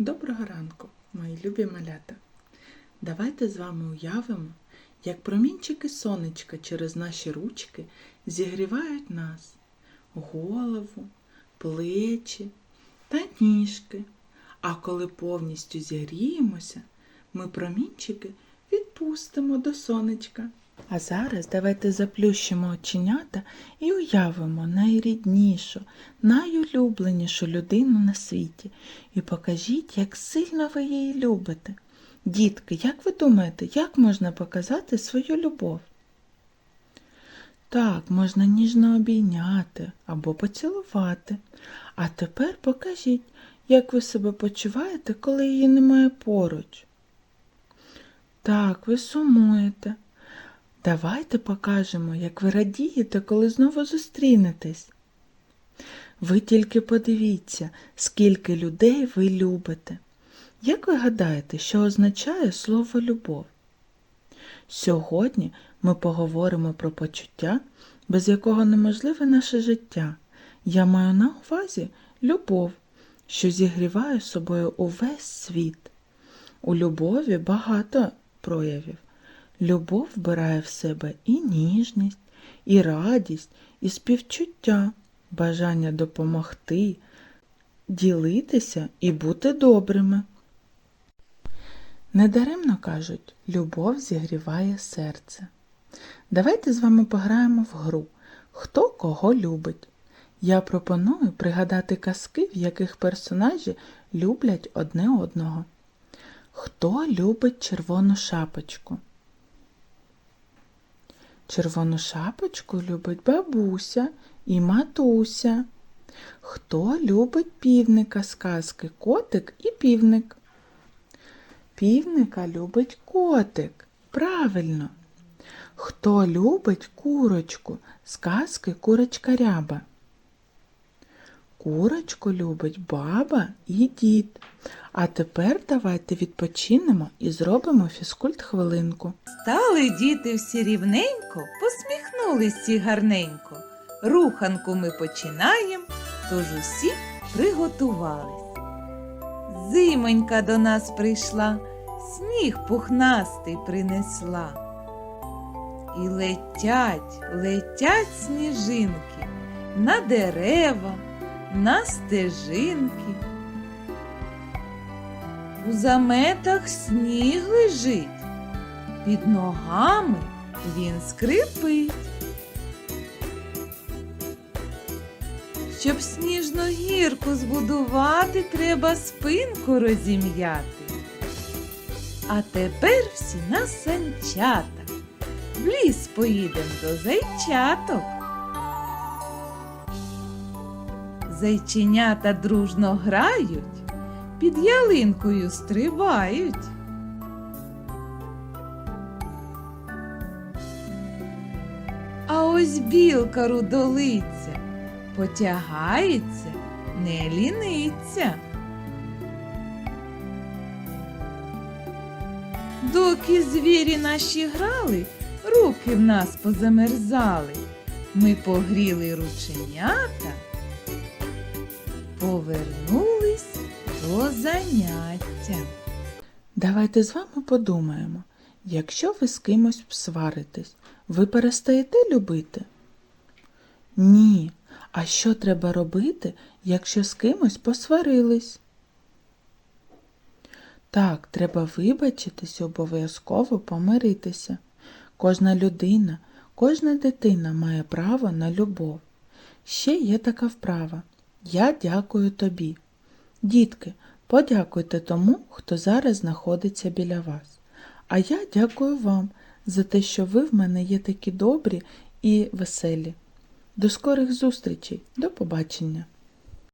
Доброго ранку, мої любі малята. Давайте з вами уявимо, як промінчики сонечка через наші ручки зігрівають нас, голову, плечі та ніжки. А коли повністю зігріємося, ми промінчики відпустимо до сонечка. А зараз давайте заплющимо оченята і уявимо найріднішу, найулюбленішу людину на світі і покажіть, як сильно ви її любите. Дітки, як ви думаєте, як можна показати свою любов? Так, можна ніжно обійняти або поцілувати. А тепер покажіть, як ви себе почуваєте, коли її немає поруч. Так, ви сумуєте. Давайте покажемо, як ви радієте, коли знову зустрінетесь. Ви тільки подивіться, скільки людей ви любите. Як ви гадаєте, що означає слово любов? Сьогодні ми поговоримо про почуття, без якого неможливе наше життя. Я маю на увазі любов, що зігріває собою увесь світ. У любові багато проявів. Любов вбирає в себе і ніжність, і радість, і співчуття, бажання допомогти, ділитися і бути добрими. Недаремно кажуть, любов зігріває серце. Давайте з вами пограємо в гру Хто кого любить. Я пропоную пригадати казки, в яких персонажі люблять одне одного. Хто любить червону шапочку? Червону шапочку любить бабуся і матуся. Хто любить півника з казки? Котик і півник. Півника любить котик. Правильно. Хто любить курочку з казки курочка ряба? Курочку любить баба і дід. А тепер давайте відпочинемо і зробимо фізкульт хвилинку. Стали діти всі рівненько, посміхнулись всі гарненько. Руханку ми починаємо, тож усі приготувались. Зимонька до нас прийшла, сніг пухнастий принесла. І летять, летять сніжинки на дерева, на стежинки. У заметах сніг лежить, під ногами він скрипить. Щоб сніжну гірку збудувати, треба спинку розім'яти. А тепер всі на санчата. В ліс поїдем до зайчаток. Зайченята дружно грають, під ялинкою стрибають. А ось білка рудолиця потягається, не ліниться. Доки звірі наші грали, руки в нас позамерзали. Ми погріли рученята, повернулись до заняття. Давайте з вами подумаємо, якщо ви з кимось сваритесь, ви перестаєте любити? Ні. А що треба робити, якщо з кимось посварились? Так, треба вибачитись обов'язково помиритися. Кожна людина, кожна дитина має право на любов. Ще є така вправа. Я дякую тобі. Дітки, подякуйте тому, хто зараз знаходиться біля вас. А я дякую вам за те, що ви в мене є такі добрі і веселі. До скорих зустрічей, до побачення!